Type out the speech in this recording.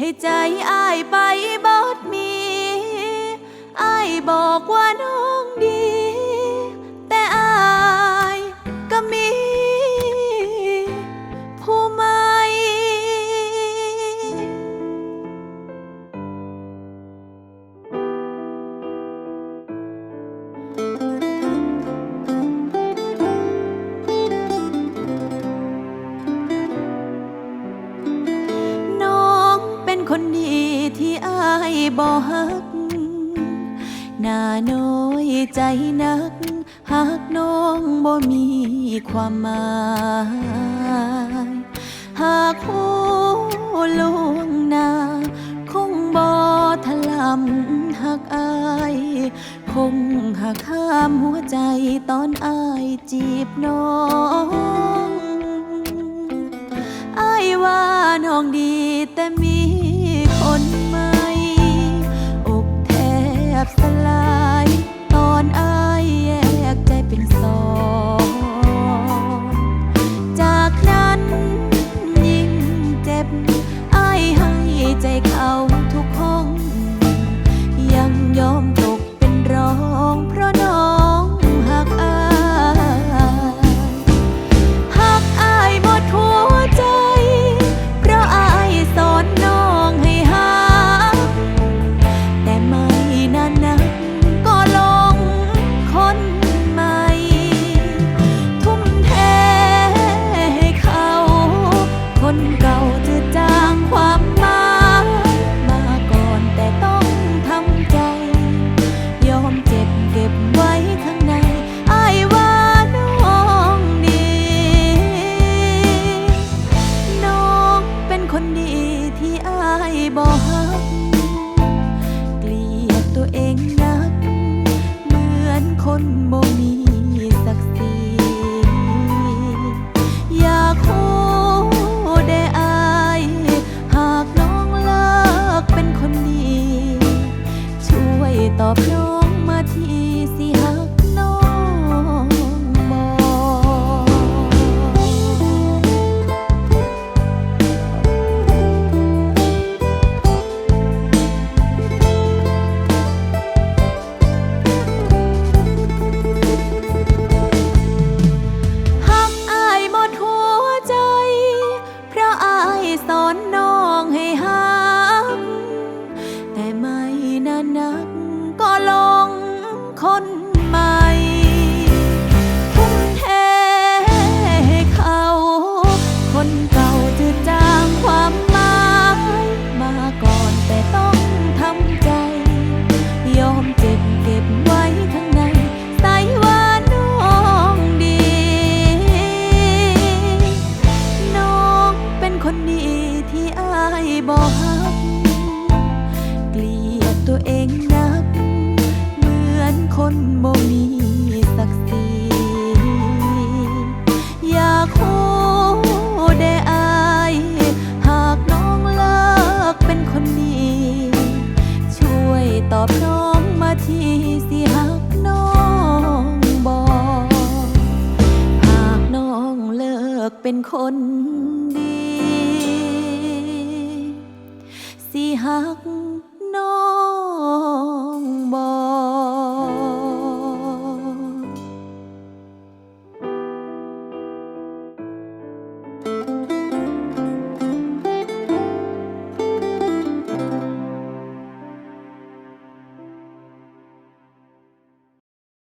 ให้ใจอ้ายไป บ่ฮักหน้าน้อยใจนักหักน้องบ่มีความหมายหากหูลวงหน้าคงบ่ทลำหักอายคงหักข้ามหัวใจตอนอายจีบน้องอายว่าน้องดีแต่มี ใจเขาทุกห้อง ยังยอมตกเป็นรองเพราะ คนบ่มีศักดิ์ศรีอยากฮู้ได้อาย หากน้องเลิกเป็นคนดี ช่วยตอบน้อง นักก็ลงคนใหม่ เป็นคนดี สิหัก